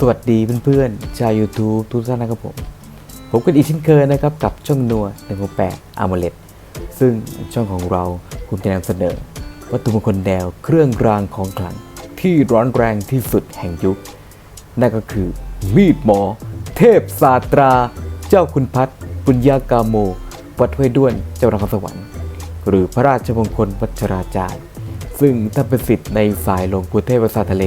สวัสดีเพื่อนๆชาว YouTube ทุกท่านนะครับผม ผมกันอีกเช่นเคยนะครับ กับช่องนัว168 a m o l e t ซึ่งช่องของเราคุณจะนำเสนอ วัตถุมงคลแนวเครื่องรางของขลัง ที่ร้อนแรงที่สุดแห่งยุค นั่นก็คือ มีดหมอ เทพศาสตรา เจ้าคุณพัฒน์ปุญญากาโม วัดห้วยด้วนเจ้านครสวรรค์ หรือพระราชมงคลวัชราจารย์ ซึ่งท่านเป็นสิทธิ์ในสายหลวงปู่เทพประสาทะเล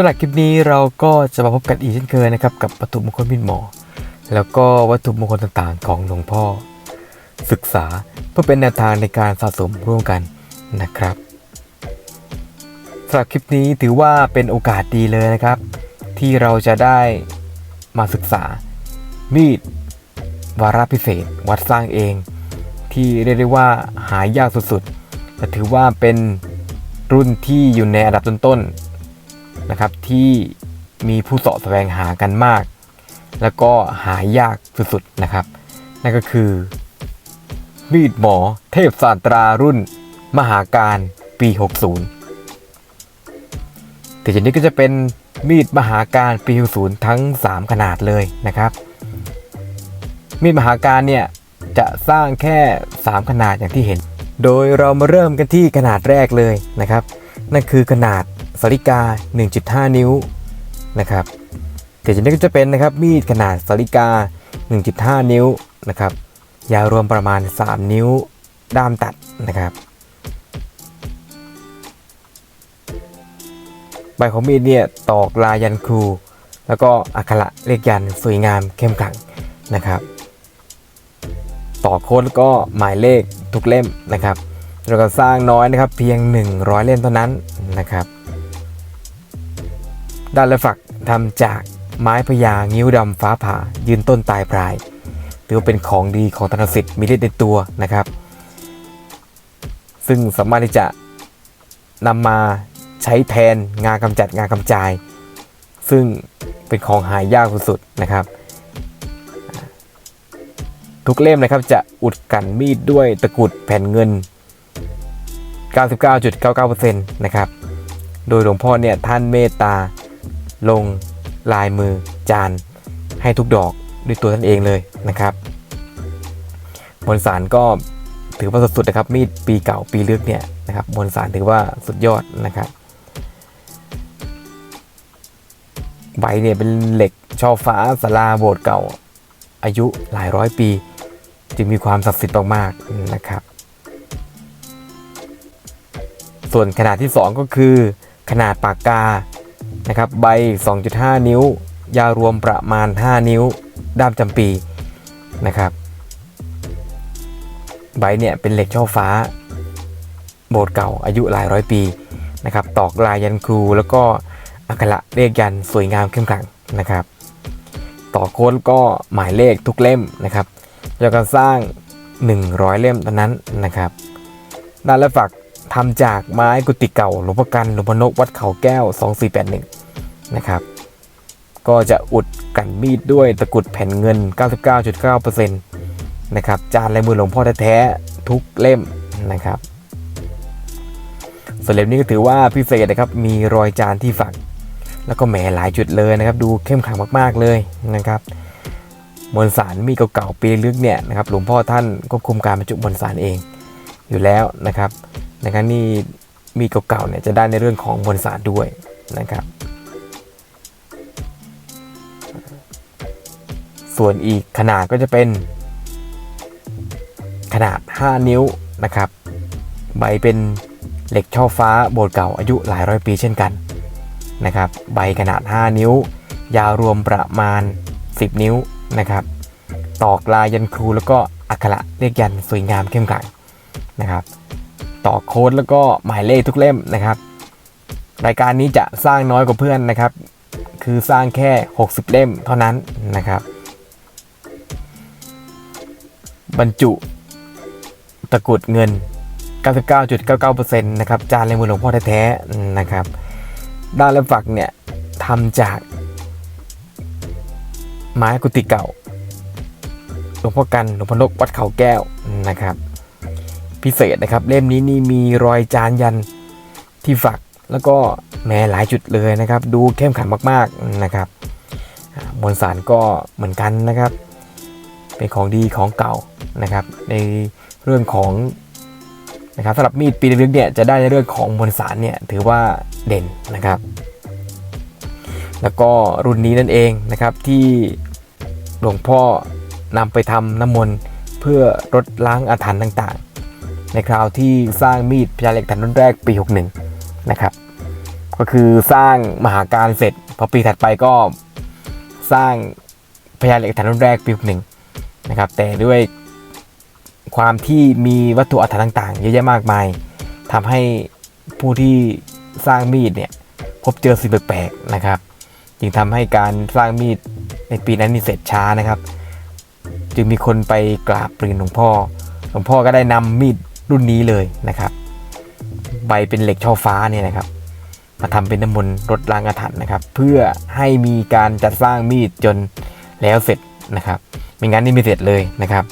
ำหรับคลิปนี้เราก็จะมาพบกันอีกเช่นเคยนะครับกับวัตถุมงคลมิดหมอ แล้วก็วัตถุมงคลต่างๆ ของหลวงพ่อ ศึกษาเพื่อเป็นแนวทางในการสะสมร่วมกันนะครับสำหรับคลิปนี้ถือว่าเป็นโอกาสดีเลยนะครับ ที่เราจะได้มาศึกษา มีดวาระพิเศษ วัดสร้างเอง ที่เรียกได้ว่าหายากสุดๆแต่ถือว่าเป็นรุ่นที่อยู่ในอันดับต้นๆ นะครับที่มีผู้เสาะแสวงหากันมาก แล้วก็หายากสุดๆนะครับ นั่นก็คือ มีดหมอเทพสานตรารุ่น มหาการปี 60แต่จากนี้ก็จะเป็นมีดมหาการปี 60 ทั้ง 3 ขนาดเลยนะครับ มีดมหาการเนี่ยจะสร้างแค่ 3 ขนาดอย่างที่เห็น โดยเรามาเริ่มกันที่ขนาดแรกเลยนะครับ นั่นคือขนาด สาริกา 1.5 นิ้วนะครับแต่จากนี้ก็จะเป็นนะครับมีดขนาดสาริกา 1.5 นิ้วนะครับยาวรวมประมาณ 3 นิ้วด้ามตัดนะครับใบของมีดเนี่ยตอกลายยันครู แล้วก็อักขระเลขยันสวยงามเข้มขลังนะครับต่อโค้ดก็หมายเลขทุกเล่มนะครับเราก็สร้างน้อยนะครับเพียง 100 เล่มเท่านั้นนะครับ ด้านละฝักทำจากไม้พญางิ้วดำฟ้าผ่า ยืนต้นตายปลายถือว่าเป็นของดีของธนสิทธิ์มีฤทธิ์ในตัวนะครับ ซึ่งสามารถที่จะนำมาใช้แทนงานกำจัดงานกำจาย ซึ่งเป็นของหายากสุดๆนะครับ ทุกเล่มนะครับจะอุดกันมีดด้วยตะกุดแผ่นเงิน 99.99%นะครับ โดยหลวงพ่อเนี่ยท่านเมตตา ลงลายมือจานให้ทุกดอกด้วยตัวท่านเองเลยนะครับมวลสารก็ถือว่าสุดๆนะครับมีดปีเก่าปีลึกเนี่ยนะครับมวลสารถือว่าสุดยอดนะครับใบเนี่ยเป็นเหล็กช่อฟ้าสลาโบสถ์เก่า อายุหลายร้อยปี จึงมีความศักดิ์สิทธิ์มากๆนะครับ ส่วนขนาดที่ 2 ก็คือ ขนาดปากกา นะครับใบ 2.5 นิ้ว ยาวรวมประมาณ 5 นิ้ว ด้ามจำปีนะครับใบเนี่ยเป็นเหล็กช่อฟ้า โบสถ์เก่าอายุหลายร้อยปีนะครับตอกลายยันครูแล้วก็อักระเลขยันสวยงามเข้มขลังนะครับ ต่อโค้ดก็หมายเลขทุกเล่มนะครับแล้วก็สร้าง 100 เล่มเท่านั้นนะครับด้านละฝัก ทำจากไม้กุฏิเก่าหลวงพ่อกันหลวงพ่อนกวัดเขาแก้ว 2481 นะครับ ก็จะอุดกันมีดด้วยตะกุดแผ่นเงิน 99.9%นะครับ จานลายมือหลวงพ่อแท้ๆทุกเล่มนะครับส่วนเล่มนี้ก็ถือว่าพิเศษนะครับ มีรอยจานที่ฝัก แล้วก็แหมหลายจุดเลยนะครับ ดูเข้มขังมากๆเลยนะครับมวลสารมีเก่าๆปีลึกเนี่ยนะครับหลวงพ่อท่านควบคุมการบรรจุมวลสารเองอยู่แล้วนะครับ นการนี่มีเก่าๆเนี่ยจะได้ในเรื่องของมวลสารด้วยนะครับ ส่วนอีกขนาดก็จะเป็น ขนาด 5 นิ้วนะครับ ใบเป็นเหล็กช่อฟ้าโบสถ์เก่าอายุหลายร้อยปีเช่นกันนะครับ ใบขนาด 5 นิ้ว ยาวรวมประมาณ 10 นิ้วนะครับ ตอกลายยันครูแล้วก็อักขระเรียกยันสวยงามเข้มขลังนะครับ ต่อโค้ดแล้วก็หมายเลขทุกเล่มนะครับ รายการนี้จะสร้างน้อยกว่าเพื่อนนะครับ คือสร้างแค่ 60 เล่มเท่านั้นนะครับ บรรจุตะกรุดเงิน 99.99%นะครับจานเลยมือหลวงพ่อแท้ๆนะครับ ด้านและฝักเนี่ยทำจากไม้กุฏิเก่าหลวงพ่อกันหลวงพ่อนกวัดเขาแก้วนะครับ พิเศษนะครับ เล่มนี้นี่มีรอยจานยันที่ฝักแล้วก็แม้หลายจุดเลยนะครับ ดูเข้มขันมากๆนะครับมวลสารก็เหมือนกันนะครับ เป็นของดีของเก่านะครับ ในเรื่องของนะครับสำหรับมีดปีลึกเนี่ยจะได้ในเรื่องของมวลสารเนี่ยถือว่าเด่นนะครับ แล้วก็รุ่นนี้นั่นเองนะครับที่หลวงพ่อนำไปทำน้ำมนต์เพื่อลดล้างอาถรรพ์ต่างๆ ในคราวที่สร้างมีดพญาเหล็กถันรุ่นแรกปี 61 นะครับ ก็คือสร้างมหาการเสร็จ พอปีถัดไปก็สร้างพญาเหล็กถันรุ่นแรกปี61นะครับ แต่ด้วยความที่มีวัตถุอาถรรพ์ต่างๆ เยอะแยะมากมายทำให้ผู้ที่สร้างมีดเนี่ยพบเจอสิ่งแปลกๆนะครับ จึงทำให้การสร้างมีดในปีนั้นนี่เสร็จช้านะครับ จึงมีคนไปกราบเรีนหลวงพ่อ หลวงพ่อก็ได้นำมีด รุ่นนี้เลยนะครับ ใบเป็นเหล็กช่อฟ้าเนี่ยนะครับ มาทำเป็นน้ำมนต์รดล้างอาถรรพ์นะครับ เพื่อให้มีการจัดสร้างมีดจนแล้วเสร็จนะครับไม่งั้นนี่ไม่เสร็จเลยนะครับ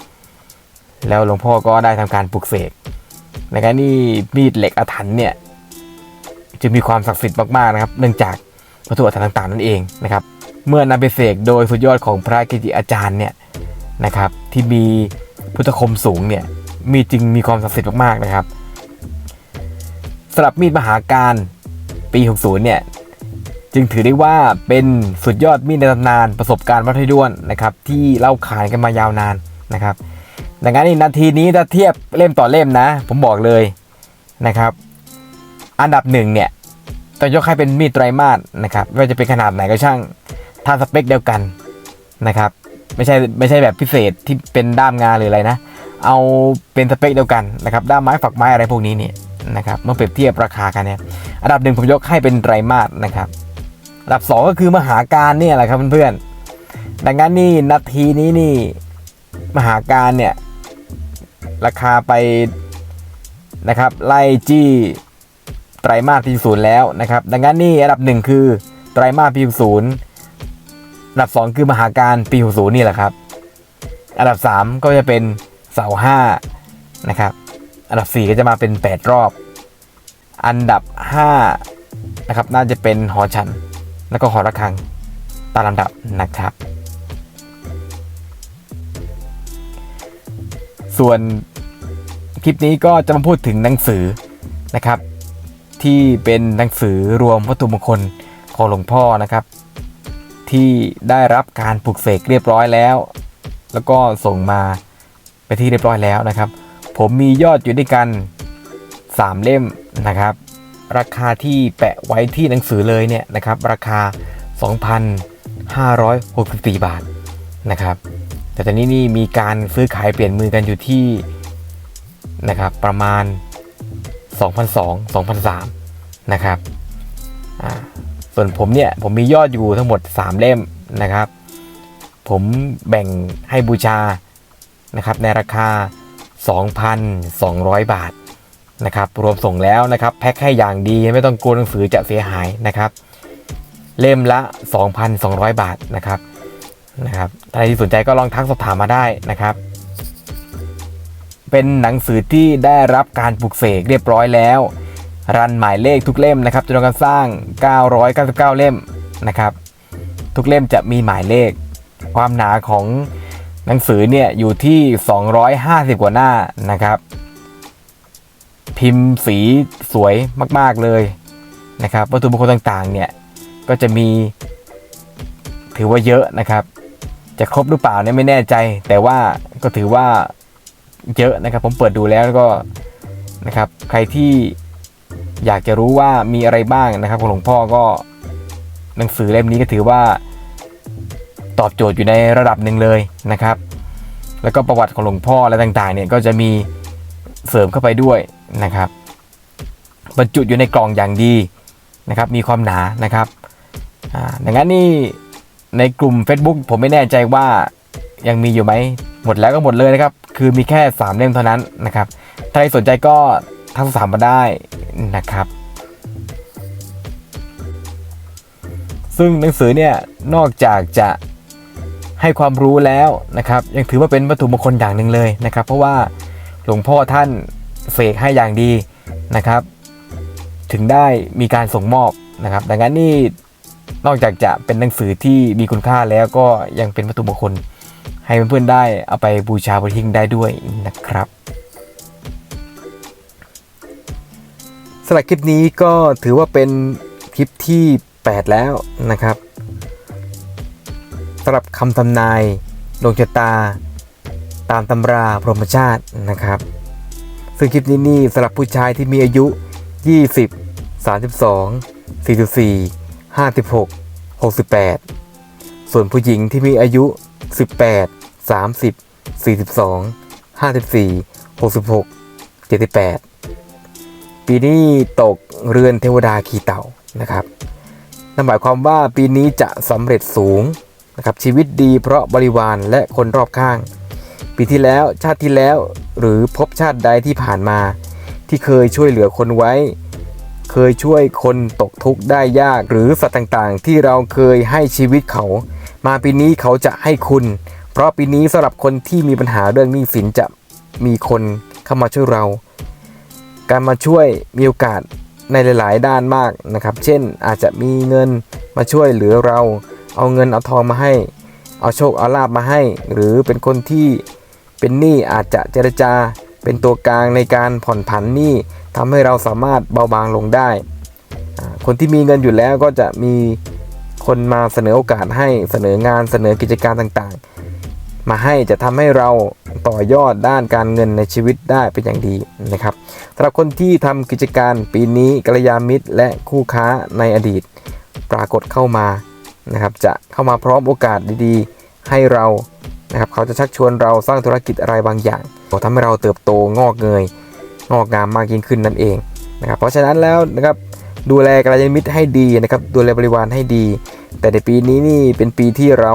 แล้วหลวงพ่อก็ได้ทำการปลุกเสกนะครับนี่มีดเหล็กอาถรรพ์เนี่ยจะมีความศักดิ์สิทธิ์มากๆนะครับ เนื่องจากวัตถุอาถรรพ์ต่างๆนั่นเองนะครับ เมื่อนำไปเสกโดยสุดยอดของพระเกจิอาจารย์เนี่ยนะครับ ที่มีพุทธคมสูงเนี่ย มีจึงมีความศักดิ์สิทธิ์มากๆนะครับสำหรับมีดมหาการปี 60 เนี่ย จึงถือได้ว่าเป็นสุดยอดมีดในตำนานประสบการณ์วัดห้วยด้วนนะครับ ที่เล่าขานกันมายาวนานนะครับดังนั้นนี่นาทีนี้ถ้าเทียบเล่มต่อเล่มนะ ผมบอกเลยนะครับ อันดับหนึ่งเนี่ยต้องยกให้เป็นมีดไตรมาสนะครับไม่ว่าจะเป็นขนาดไหนก็ช่างถ้าสเปคเดียวกันนะครับ ไม่ใช่ไม่ใช่แบบพิเศษที่เป็นด้ามงาหรืออะไรนะ เอาเป็นสเปคเดียวกันนะครับด้ามไม้ฝักไม้อะไรพวกนี้เนี่ยนะครับเมื่อเปรียบเทียบราคากันเนี่ยอันดับหนึ่งผมยกให้เป็นไตรมาสนะครับอันดับสองก็คือมหาการเนี่ยแหละครับเพื่อนๆดังนั้นนี่นาทีนี้นี่มหาการเนี่ยราคาไปนะครับไล่จี้ไตรมาสปีศูนย์แล้วนะครับดังนั้นนี่อันดับหนึ่งคือไตรมาสปีศูนย์อันดับสองคือมหาการปีศูนย์นี่แหละครับ อันดับสามก็จะเป็น เสาห้านะครับ อันดับสี่ก็จะมาเป็นแปดรอบ อันดับห้านะครับน่าจะเป็นหอฉัน แล้วก็หอระฆังตามลำดับนะครับ ส่วนคลิปนี้ก็จะมาพูดถึงหนังสือนะครับ ที่เป็นหนังสือรวมวัตถุมงคลของหลวงพ่อนะครับ ที่ได้รับการปลุกเสกเรียบร้อยแล้ว แล้วก็ส่งมา ไปที่เรียบร้อยแล้วนะครับ ผมมียอดอยู่ด้วยกัน 3 เล่มนะครับ ราคาที่แปะไว้ที่หนังสือเลยเนี่ยนะครับ ราคา 2,564 บาทนะครับ แต่ตอนนี้นี่มีการซื้อขายเปลี่ยนมือกันอยู่ที่นะครับประมาณ2,200 2,300นะครับส่วนผมเนี่ยผมมียอดอยู่ทั้งหมด 3 เล่มนะครับ ผมแบ่งให้บูชา นะครับในราคา 2,200 บาทนะครับรวมส่งแล้วนะครับแพ็คให้อย่างดีไม่ต้องกลัวหนังสือจะเสียหายนะครับเล่มละ 2,200 บาทนะครับนะครับใครที่สนใจก็ลองทักสอบถามมาได้นะครับ เป็นหนังสือที่ได้รับการปลุกเสกเรียบร้อยแล้ว รันหมายเลขทุกเล่มนะครับจำนวนการสร้าง 999 เล่มนะครับ ทุกเล่มจะมีหมายเลข ความหนาของ หนังสือเนี่ยอยู่ที่ 250 กว่าหน้านะครับ พิมพ์สีสวยมาก ๆเลยนะครับวัตถุมงคลต่างๆเนี่ยก็จะมีถือว่าเยอะนะครับ จะครบหรือเปล่าเนี่ยไม่แน่ใจ แต่ว่าก็ถือว่าเยอะนะครับ ผมเปิดดูแล้วก็นะครับใครที่อยากจะรู้ว่ามีอะไรบ้างนะครับของหลวงพ่อก็หนังสือเล่มนี้ก็ถือว่า ตอบโจทย์อยู่ในระดับหนึ่งเลยนะครับ แล้วก็ประวัติของหลวงพ่ออะไรต่างๆเนี่ยก็จะมีเสริมเข้าไปด้วยนะครับ บรรจุอยู่ในกล่องอย่างดีนะครับ มีความหนานะครับดังนั้นนี่ในกลุ่ม Facebook ผมไม่แน่ใจว่ายังมีอยู่ไหมหมดแล้วก็หมดเลยนะครับ คือมีแค่ 3 เล่มเท่านั้นนะครับ ถ้าใครสนใจก็ทักสามมาได้นะครับ ซึ่งหนังสือเนี่ยนอกจากจะ ให้ความรู้แล้วนะครับ ยังถือว่าเป็นวัตถุมงคลอย่างหนึ่งเลยนะครับ เพราะว่าหลวงพ่อท่านเสกให้อย่างดีนะครับ ถึงได้มีการส่งมอบนะครับ ดังนั้นนี่นอกจากจะเป็นหนังสือที่มีคุณค่าแล้วก็ยังเป็นวัตถุมงคล ให้เพื่อนๆได้เอาไปบูชาบนทิ้งได้ด้วยนะครับสำหรับคลิปนี้ก็ถือว่าเป็นคลิปที่ 8 แล้วนะครับำหรับคำทำนายดวงชะตา ตามตำราพรหมชาตินะครับ ซึ่งคลิปนี้นี่สำหรับผู้ชายที่มีอายุ 20 32 44 56 68 ส่วนผู้หญิงที่มีอายุ 18 30 42 54 66 78 ปีนี้ตกเรือนเทวดาขี่เต่านะครับนั่นหมายความว่าปีนี้จะสำเร็จสูง นะครับชีวิตดีเพราะบริวารและคนรอบข้าง ปีที่แล้วชาติที่แล้วหรือพบชาติใดที่ผ่านมา ที่เคยช่วยเหลือคนไว้ เคยช่วยคนตกทุกข์ได้ยากหรือสัตว์ต่างๆ ที่เราเคยให้ชีวิตเขา มาปีนี้เขาจะให้คุณ เพราะปีนี้สำหรับคนที่มีปัญหาเรื่องหนี้สินจะมีคนเข้ามาช่วยเรา การมาช่วยมีโอกาสในหลาย ๆ ด้านมากนะครับ เช่นอาจจะมีเงินมาช่วยเหลือเรา เอาเงินเอาทองมาให้ เอาโชคเอาลาบมาให้ หรือเป็นคนที่เป็นหนี้อาจจะเจรจา เป็นตัวกลางในการผ่อนผันหนี้ทำให้เราสามารถเบาบางลงได้ คนที่มีเงินอยู่แล้วก็จะมีคนมาเสนอโอกาสให้เสนองานเสนอกิจการต่างๆ มาให้จะทำให้เราต่อยอดด้านการเงินในชีวิตได้เป็นอย่างดีนะครับสำหรับคนที่ทำกิจการปีนี้กัลยาณมิตรและคู่ค้าในอดีต ปรากฏเข้ามา นะครับจะเข้ามาพร้อมโอกาสดีๆ ให้เรานะครับเขาจะชักชวนเราสร้างธุรกิจอะไรบางอย่างทำให้เราเติบโตงอกเงย งอกงามมากยิ่งขึ้นนั่นเองนะครับเพราะฉะนั้นแล้วนะครับดูแลกัลยาณมิตรให้ดีนะครับดูแลบริวารให้ดี แต่ในปีนี้นี่เป็นปีที่เรา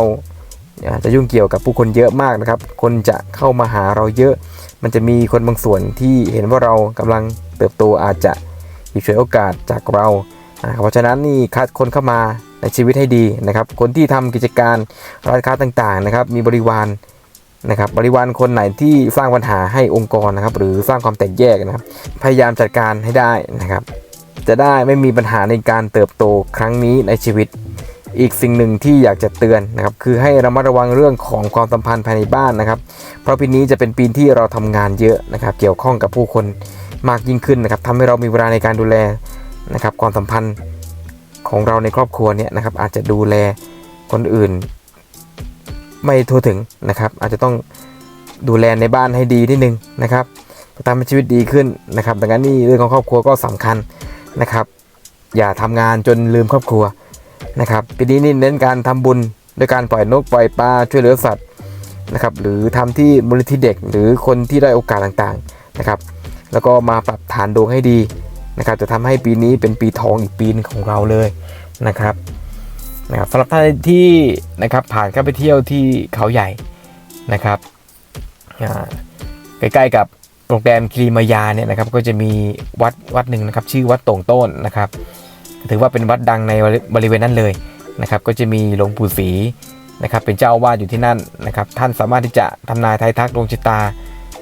จะยุ่งเกี่ยวกับผู้คนเยอะมากนะครับ คนจะเข้ามาหาเราเยอะ มันจะมีคนบางส่วนที่เห็นว่าเรากำลังเติบโตอาจจะหยิบฉวยโอกาสจากเราอ่าเพราะฉะนั้นนี่คัดคนเข้ามา ในชีวิตให้ดีนะครับ คนที่ทำกิจการร้านค้าต่างๆนะครับ มีบริวารนะครับบริวารคนไหนที่สร้างปัญหาให้องค์กรนะครับ หรือสร้างความแตกแยกนะครับ พยายามจัดการให้ได้นะครับ จะได้ไม่มีปัญหาในการเติบโตครั้งนี้ในชีวิต อีกสิ่งหนึ่งที่อยากจะเตือนนะครับ คือให้ระมัดระวังเรื่องของความสัมพันธ์ภายในบ้านนะครับ เพราะปีนี้จะเป็นปีที่เราทำงานเยอะนะครับ เกี่ยวข้องกับผู้คนมากยิ่งขึ้นนะครับทำให้เรามีเวลาในการดูแลนะครับ ความสัมพันธ์ ของเราในครอบครัวเนี่ยนะครับอาจจะดูแลคนอื่น ไม่ทั่วถึงนะครับ อาจจะต้องดูแลในบ้านให้ดีนิดนึงนะครับทำให้ชีวิตดีขึ้นนะครับดังนั้นนี่เรื่องของครอบครัวก็สำคัญนะครับ อย่าทำงานจนลืมครอบครัวนะครับปีนี้นี่เน้นการทำบุญด้วยการปล่อยนกปล่อยปลาช่วยเหลือสัตว์นะครับหรือทำที่มูลนิธิเด็กหรือคนที่ได้โอกาสต่างๆนะครับ แล้วก็มาปรับฐานดวงให้ดี นะครับจะทำให้ปีนี้เป็นปีทองอีกปีหนึงของเราเลยนะครับนะครับสำหรับท่านที่นะครับผ่านเข้าไปเที่ยวที่เขาใหญ่นะครับใกล้ๆกับโรงแรมคลีมายาเนี่ยนะครับก็จะมีวัดวัดหนึ่งนะครับชื่อวัดต่งต้นนะครับ ถือว่าเป็นวัดดังในบริเวณนั้นเลยนะครับ ก็จะมีหลวงปู่ศรีนะครับ เป็นเจ้าอาวาสอยู่ที่นั่นนะครับ ท่านสามารถที่จะทำนายทายทักดวงชะตา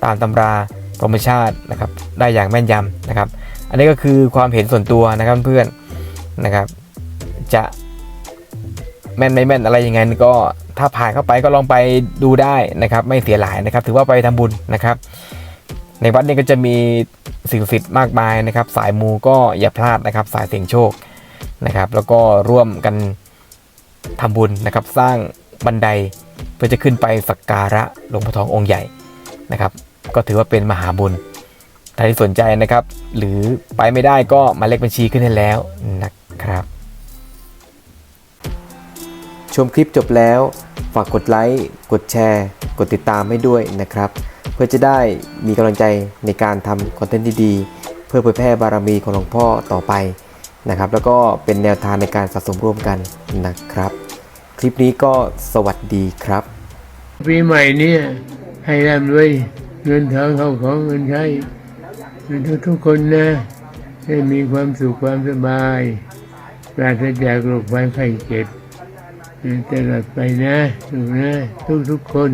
ตามตำราพรหมชาตินะครับ ได้อย่างแม่นยำนะครับ อันนี้ก็คือความเห็นส่วนตัวนะครับเพื่อนนะครับ จะแม่นไม่แม่นอะไรยังไงก็ถ้าผ่านเข้าไปก็ลองไปดูได้นะครับ ไม่เสียหลายนะครับ ถือว่าไปทำบุญนะครับ ในวัดนี้ก็จะมีสิ่งศักดิ์สิทธิ์มากมายนะครับ สายมูก็อย่าพลาดนะครับ สายเสี่ยงโชคนะครับ แล้วก็ร่วมกันทำบุญนะครับ สร้างบันไดเพื่อจะขึ้นไปสักการะหลวงพ่อทององค์ใหญ่นะครับ ก็ถือว่าเป็นมหาบุญ ใครที่สนใจนะครับ หรือไปไม่ได้ก็หมายเลขบัญชีขึ้นให้แล้วนะครับ ชมคลิปจบแล้ว ฝากกดไลค์กดแชร์ กดติดตามให้ด้วยนะครับ เพื่อจะได้มีกำลังใจในการทำคอนเทนต์ดีๆ เพื่อเผยแพร่บารมีของหลวงพ่อต่อไปนะครับ แล้วก็เป็นแนวทางในการสะสมร่วมกันนะครับ คลิปนี้ก็สวัสดีครับปีใหม่เนี้ให้ร่ำรวยเงินทองเข้าของเงินใช้เงิน ทุกๆคนนะให้มีความสุขความสบายปราศจากโรคภัยไข้เจ็บตลอดไปนะถูกนะทุกๆคน